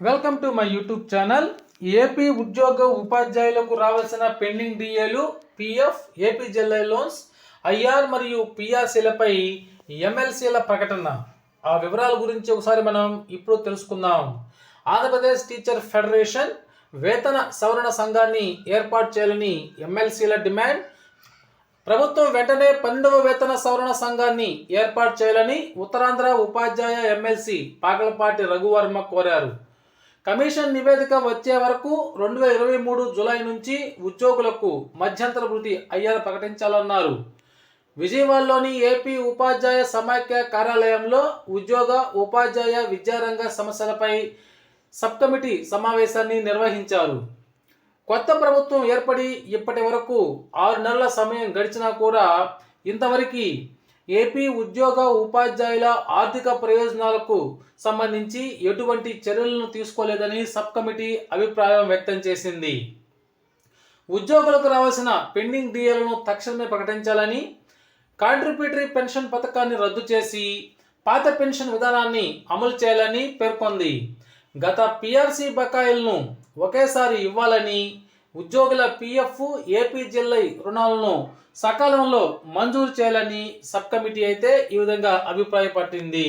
Welcome to my YouTube channel AP ఉద్యోగ ఉపాధ్యాయులకు రావాల్సిన పెండింగ్ డిఏలు పిఎఫ్ ఏపీ జిల్లా లోన్స్ ఐఆర్ మరియు పిఆర్సీలపై ఎమ్మెల్సీల ప్రకటన. ఆ వివరాల గురించి ఒకసారి మనం ఇప్పుడు తెలుసుకుందాం. ఆంధ్రప్రదేశ్ టీచర్ ఫెడరేషన్ వేతన సవరణ సంఘాన్ని ఏర్పాటు చేయాలని ఎమ్మెల్సీల డిమాండ్. ప్రభుత్వం వెంటనే పన్నెండవ వేతన సవరణ సంఘాన్ని ఏర్పాటు చేయాలని ఉత్తరాంధ్ర ఉపాధ్యాయ ఎమ్మెల్సీ పాకలపాటి రఘువర్మ కోరారు. కమిషన్ నివేదిక వచ్చే వరకు రెండు వేల ఇరవై మూడు జూలై నుంచి ఉద్యోగులకు మధ్యంతర వృత్తి అయ్యారు ప్రకటించాలన్నారు. విజయవాడలోని ఏపీ ఉపాధ్యాయ సమాఖ్య కార్యాలయంలో ఉద్యోగ ఉపాధ్యాయ విద్యారంగ సమస్యలపై సబ్ కమిటీ సమావేశాన్ని నిర్వహించారు. కొత్త ప్రభుత్వం ఏర్పడి ఇప్పటి వరకు ఆరు నెలల సమయం గడిచినా కూడా ఇంతవరకు ఏపీ ఉద్యోగ ఉపాధ్యాయుల ఆర్థిక ప్రయోజనాలకు సంబంధించి ఎటువంటి చర్యలను తీసుకోలేదని సబ్ కమిటీ అభిప్రాయం వ్యక్తం చేసింది. ఉద్యోగులకు రావాల్సిన పెండింగ్ డిఏలను తక్షణమే ప్రకటించాలని కాంట్రిబ్యూటరీ పెన్షన్ పథకాన్ని రద్దు చేసి పాత పెన్షన్ విధానాన్ని అమలు చేయాలని పేర్కొంది. గత పిఆర్సీ బకాయిలను ఒకేసారి ఇవ్వాలని ఉద్యోగుల పిఎఫ్ ఏపీ జిల్లై రుణాలను సకాలంలో మంజూరు చేయాలని సబ్ కమిటీ అయితే ఈ విధంగా అభిప్రాయపట్టింది.